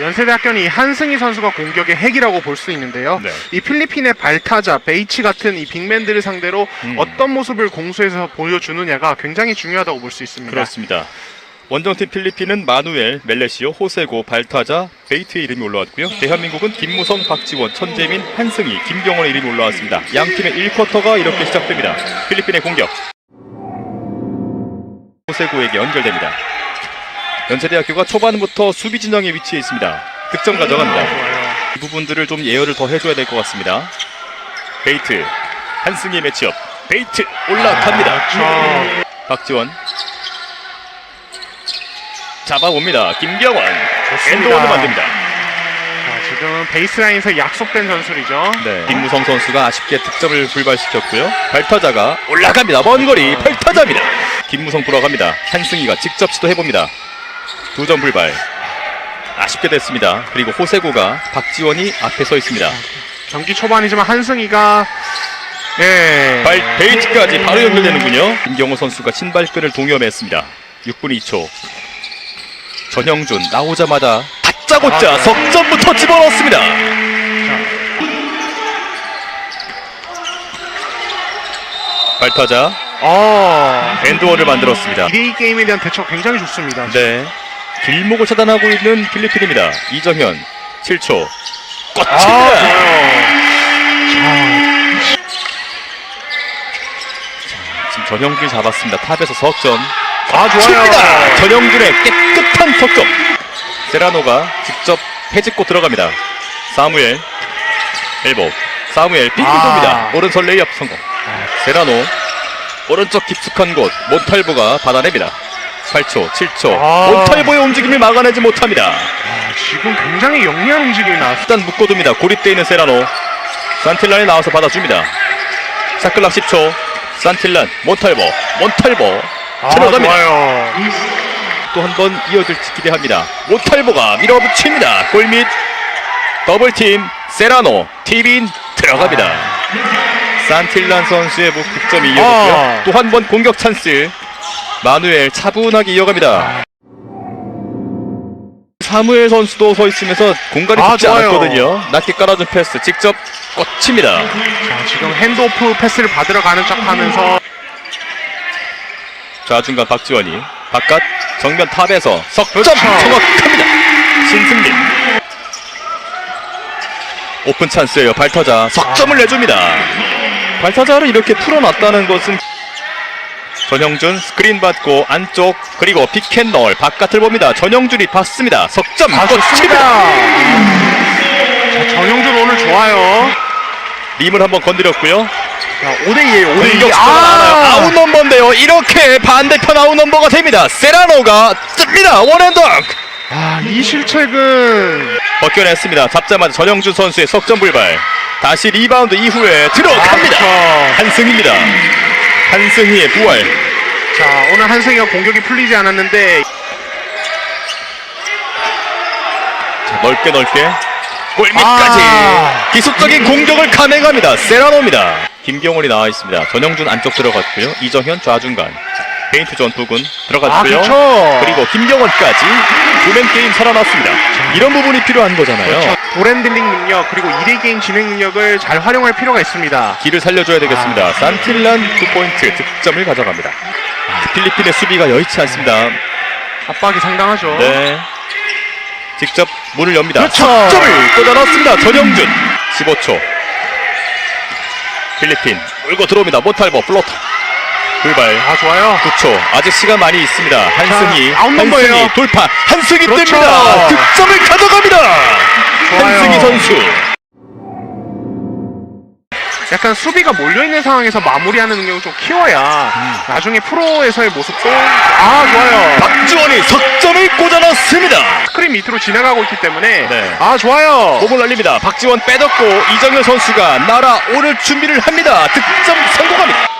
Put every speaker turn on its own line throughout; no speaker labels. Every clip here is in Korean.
연세대학교는 이 한승희 선수가 공격의 핵이라고 볼 수 있는데요.
네.
이 필리핀의 발타자, 베이치 같은 이 빅맨들을 상대로
음.
어떤 모습을 공수에서 보여주느냐가 굉장히 중요하다고 볼 수 있습니다.
그렇습니다. 원정팀 필리핀은 마누엘, 멜레시오, 호세고, 발타자, 베이트의 이름이 올라왔고요. 대한민국은 김무성, 박지원, 천재민, 한승희, 김경원의 이름이 올라왔습니다. 양 팀의 1쿼터가 이렇게 시작됩니다. 필리핀의 공격. 호세고에게 연결됩니다. 연세대학교가 초반부터 수비 진영에 위치해 있습니다. 득점 가져갑니다.
좋아요.
이 부분들을 좀 예열을 더 해줘야 될 것 같습니다. 베이트, 한승희 매치업. 베이트 올라갑니다.
그렇죠.
박지원 잡아옵니다. 김경원. 엔드원을 만듭니다.
자, 지금 베이스라인에서 약속된 전술이죠.
네. 김무성 선수가 아쉽게 득점을 불발시켰고요. 발타자가 올라갑니다. 먼 거리 발타자입니다. 김무성 돌아갑니다. 한승희가 직접 시도해봅니다. 두 점 불발. 아쉽게 됐습니다. 그리고 호세고가 박지원이 앞에 서 있습니다.
경기 초반이지만 한승희가 예.
발 베이트까지 바로 연결되는군요. 김경호 선수가 신발끈을 동염했습니다. 6분 2초. 전형준 나오자마자 다짜고짜
아,
석점부터 집어넣습니다. 발타자
어.
엔드원을 만들었습니다.
2대2 게임에 대한 대처 굉장히 좋습니다.
네. 길목을 차단하고 있는 필리핀입니다. 이정현 7초.
아,
꽂힙니다.
좋아요.
지금 전형준 잡았습니다. 탑에서 석점.
아, 좋아요.
칩니다. 전형준의 깨끗한 석점. 세라노가 직접 해집고 들어갑니다. 사무엘 엘보. 사무엘 빙빙
아.
오른손 레이업 성공. 세라노 오른쪽 깊숙한 곳 몬탈보가 받아냅니다. 8초, 7초.
아.
몬탈보의 움직임을 막아내지 못합니다.
아, 지금 굉장히 영리한 움직임이 나왔습니다.
일단 묶어둡니다. 고립되어 있는 세라노. 산틸란이 나와서 받아줍니다. 샤클락 10초. 산틸란, 몬탈보, 몬탈보.
아,
들어갑니다.
좋아요.
또 한 번 이어질지 기대합니다. 몬탈보가 밀어붙입니다. 골밑 더블팀 세라노 티빈 들어갑니다. 산틸란 선수의 목 득점이 이어졌고요.
아.
또한 번 공격 찬스. 마누엘 차분하게 이어갑니다. 사무엘 선수도 서 있으면서 공간이
아,
좁지
좋아요.
않았거든요. 낮게 깔아준 패스 직접 꽂힙니다.
자, 지금 핸드오프 패스를 받으러 가는 척 하면서
좌중간 박지원이 바깥 정면 탑에서 석점
그렇죠.
정확합니다. 신승민 오픈 찬스예요. 발타자 석점을 내줍니다. 발타자를 이렇게 풀어놨다는 것은 전형준 스크린 받고 안쪽 그리고 픽앤롤 바깥을 봅니다. 전형준이 받습니다. 석점
아,
좋습니다.
자, 정영준 오늘 좋아요.
림을 한번 건드렸고요.
자, 5대2에요.
공격
5대2.
수가 많아요. 아웃 넘버인데요. 이렇게 반대편 아웃 넘버가 됩니다. 세라노가 뜹니다. 원앤덩크.
아, 이 실책은
벗겨냈습니다. 잡자마자 전영준 선수의 석점 불발. 다시 리바운드 이후에 들어갑니다.
아, 그렇죠.
한승희입니다. 한승희의 부활.
자, 오늘 한승희가 공격이 풀리지 않았는데
자, 넓게 넓게 골밑까지
아.
기술적인 공격을 감행합니다. 세라노입니다. 김경원이 나와 있습니다. 전영준 안쪽 들어갔고요. 이정현 좌중간. 페인트 전 부근
아,
들어갔고요.
그렇죠.
그리고 김경원까지 두맨 게임 살아났습니다. 이런 부분이 필요한 거잖아요.
그렇죠. 볼핸들링 능력 그리고 2대 게임 진행 능력을 잘 활용할 필요가 있습니다.
길을 살려줘야 되겠습니다.
아.
산틸란 2포인트 득점을 가져갑니다. 필리핀의 수비가 여의치 않습니다.
압박이 상당하죠.
네. 직접 문을 엽니다.
그렇죠.
석점을 꽂아넣습니다. 전영준 15초. 필리핀 몰고 들어옵니다. 모탈버 플로터. 불발
아, 좋아요.
9초. 아직 시간 많이 있습니다. 한승희.
아웃 넘버예요.
한승희 돌파. 한승희
그렇죠.
뜹니다. 득점을 가져갑니다.
좋아요.
한승희 선수.
약간 수비가 몰려있는 상황에서 마무리하는 능력을 좀 키워야
음.
나중에 프로에서의 모습도 아 좋아요
박주원이 석점을 꽂아넣습니다.
스크린 밑으로 지나가고 있기 때문에
네.
아 좋아요
몸을 날립니다. 박지원 빼줬고 이정현 선수가 날아오를 준비를 합니다. 득점 성공합니다.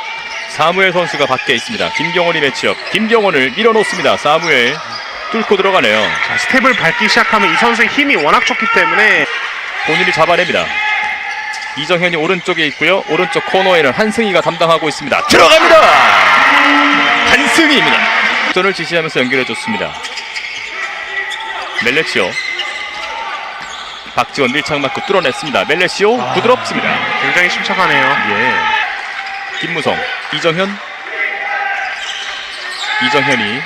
사무엘 선수가 밖에 있습니다. 김경원이 매치업. 김경원을 밀어놓습니다. 사무엘 뚫고 들어가네요.
자, 스텝을 밟기 시작하면 이 선수의 힘이 워낙 좋기 때문에
본인이 잡아냅니다. 이정현이 오른쪽에 있고요. 오른쪽 코너에는 한승희가 담당하고 있습니다. 들어갑니다. 한승희입니다. 전을 지시하면서 연결해줬습니다. 멜레치오 박지원 밀착 맞고 뚫어냈습니다. 멜레시오
아.
부드럽습니다.
굉장히 침착하네요.
예. 김무성, 이정현. 이정현이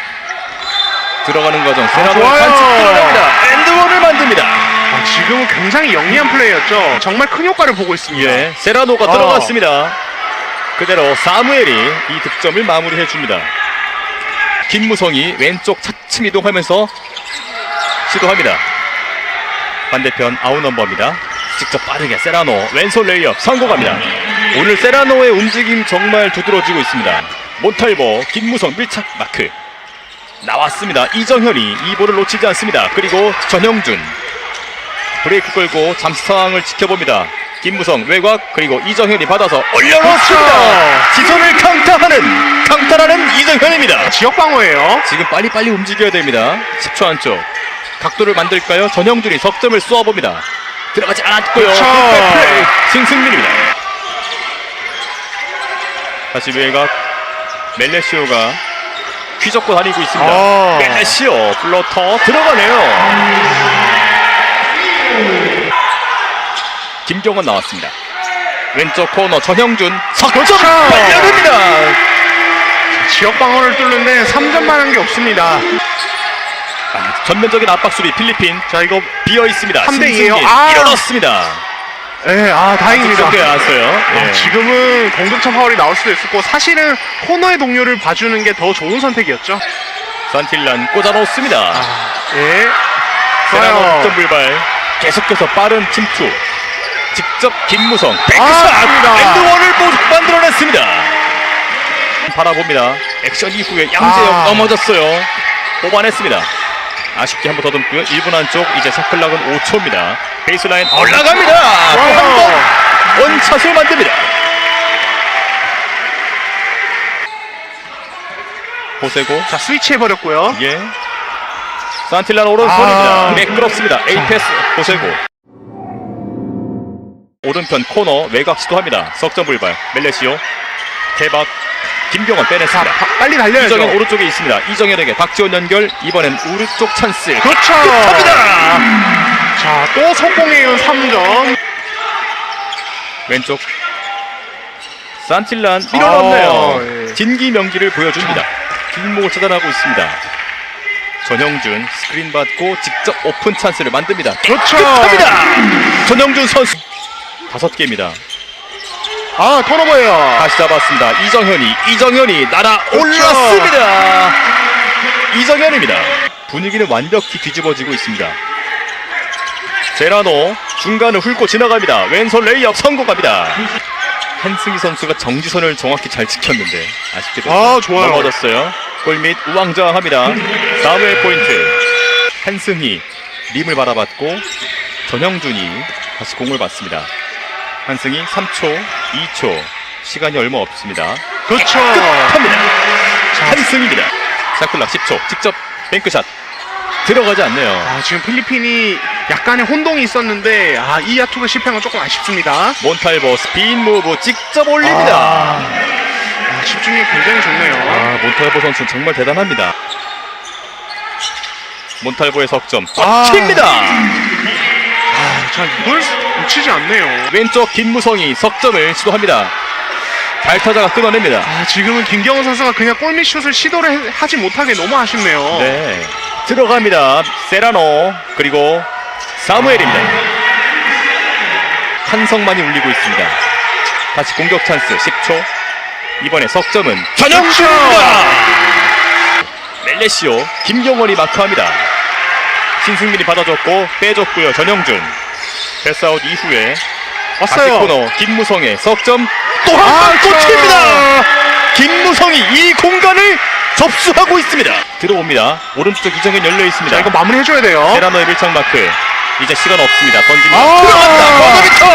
들어가는 과정. 세라도
좋아요.
반칙 들어갑니다. 엔드원을 만듭니다.
아, 지금은 굉장히 영리한 플레이였죠. 정말 큰 효과를 보고 있습니다.
예. 세라노가
어.
들어갔습니다. 그대로 사무엘이 이 득점을 마무리해 줍니다. 김무성이 왼쪽 차츰 이동하면서 시도합니다. 반대편 아웃넘버입니다. 직접 빠르게 세라노 왼손 레이업 성공합니다. 오늘 세라노의 움직임 정말 두드러지고 있습니다. 몬탈보 김무성 밀착 마크 나왔습니다. 이정현이 이 볼을 놓치지 않습니다. 그리고 전형준 브레이크 걸고 잠시 상황을 지켜봅니다. 김무성 외곽 그리고 이정현이 받아서 올려놓습니다.
그렇죠.
시선을 강타하는 강타라는 이정현입니다.
지역 방어예요.
지금 빨리빨리 움직여야 됩니다. 10초 안쪽. 각도를 만들까요? 전형준이 석점을 쏘아봅니다. 들어가지 않았고요. 신승민입니다. 다시 외곽 멜레시오가 휘젓고 다니고 있습니다.
아.
멜레시오 플로터 들어가네요. 김경원 나왔습니다. 왼쪽 코너 전형준 석점
그쵸.
발려냅니다.
지역 방어를 뚫는데 3점만 한 게 없습니다.
아, 전면적인 압박 수비 필리핀
자, 이거
비어 있습니다.
3대 2예요.
신승민
아.
일어났습니다.
예, 아, 다행입니다.
득점대 나왔어요.
아,
예.
지금은 공격차 파울이 나올 수도 있었고 사실은 코너의 동료를 봐주는 게 더 좋은 선택이었죠.
산틸란 꽂아놓습니다.
예.
세라노
좋아요.
득점 불발. 계속해서 빠른 침투. 직접 김무성
아,
백샷
맞습니다.
엔드원을 모- 만들어냈습니다. 바라봅니다. 액션 이후에 양재영
아.
넘어졌어요. 뽑아냈습니다. 아쉽게 한 번 더듬고요. 1분 안쪽 이제 샤클락은 5초입니다. 베이스라인 올라갑니다. 또한번
좋아요.
원샷을 만듭니다. 보세고
자, 스위치 해버렸고요.
예. 산틸란 오른손입니다.
아.
매끄럽습니다. 에이패스 보세고. 오른편 코너 외곽 시도합니다. 석점 불발. 멜레시오. 대박. 김경원
자,
빼냈습니다.
바- 빨리 달려야죠.
이정현 오른쪽에 있습니다. 이정현에게 박지원 연결. 이번엔 오른쪽 찬스.
그렇죠.
합니다.
자, 또 성공해요, 3점.
왼쪽. 산틸란 밀어넣네요.
아, 예.
진기 명기를 보여줍니다. 길목을 차단하고 있습니다. 전형준 스크린 받고 직접 오픈 찬스를 만듭니다.
그렇죠.
합니다. 전영준 선수 다섯 개입니다.
아, 턴오버예요.
다시 잡았습니다. 이정현이 이정현이 날아
그렇죠.
올랐습니다. 이정현입니다. 분위기는 완벽히 뒤집어지고 있습니다. 제라노 중간을 훑고 지나갑니다. 왼손 레이업 성공합니다. 한승희 선수가 정지선을 정확히 잘 지켰는데 아쉽게도
아, 좋아요.
넘어졌어요. 골밑 우왕좌왕합니다. 사무엘 포인트. 한승희 림을 바라봤고 전형준이 다시 공을 받습니다. 한승희 3초, 2초 시간이 얼마 없습니다.
그렇죠.
합니다. 한승입니다. 샤클락 10초 직접 뱅크샷 들어가지 않네요.
아, 지금 필리핀이 약간의 혼동이 있었는데, 아, 이 야투가 실패한 건 조금 아쉽습니다.
몬탈보 스피인 무브 직접 올립니다.
아, 아, 집중력 굉장히 좋네요.
아, 몬탈보 선수 정말 대단합니다. 몬탈보의 석점
아.
칩니다.
아, 자, 이걸 놓치지 않네요.
왼쪽 김무성이 석점을 시도합니다. 발타자가 끊어냅니다.
아, 지금은 김경호 선수가 그냥 골밑 슛을 시도를 해- 하지 못하게 너무 아쉽네요.
네. 들어갑니다. 세라노 그리고 사무엘입니다. 한성만이 울리고 있습니다. 다시 공격 찬스 10초. 이번에 석점은 전영준입니다. 멜레시오 김경원이 마크합니다. 신승민이 받아줬고 빼줬고요. 전영준 패스아웃 이후에
왔어요.
코너 김무성의 석점 또
아,
한 번. 꽂힙니다. 김무성이 이 공간을 접수하고 있습니다. 들어옵니다. 오른쪽 이정현 열려 있습니다.
자, 이거 마무리해줘야 돼요.
세라노의 밀착 마크. 이제 시간 없습니다. 던집니다.
아.
들어간다. 버저비터.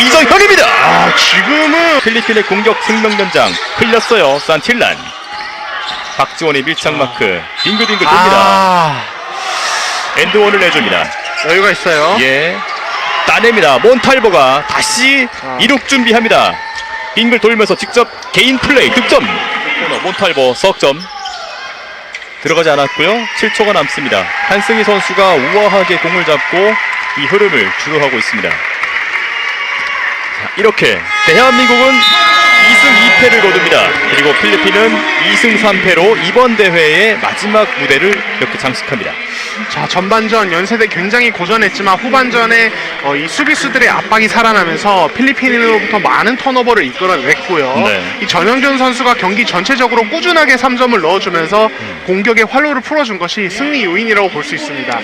이정현입니다.
아, 지금은
필리핀의 공격 생명전장 흘렸어요. 산틸란. 박지원의 밀착 마크. 빙글빙글 돕니다.
아,
엔드원을 내줍니다.
여유가 있어요.
예. 따냅니다. 몬탈보가 다시
아.
이륙 준비합니다. 빙글 돌면서 직접 개인 플레이 득점. 코너 몬탈보 석점. 들어가지 않았고요. 7초가 남습니다. 한승희 선수가 우아하게 공을 잡고 이 흐름을 주도하고 있습니다. 자, 이렇게 대한민국은 2 승 2패를 거둡니다. 그리고 필리핀은 2승 3패로 이번 대회의 마지막 무대를 이렇게 장식합니다.
자 전반전 연세대 굉장히 고전했지만 후반전에 어, 이 수비수들의 압박이 살아나면서 필리핀으로부터 많은 턴오버를 이끌어냈고요.
네.
이 전영준 선수가 경기 전체적으로 꾸준하게 3점을 넣어주면서 공격의 활로를 풀어준 것이 승리 요인이라고 볼 수 있습니다.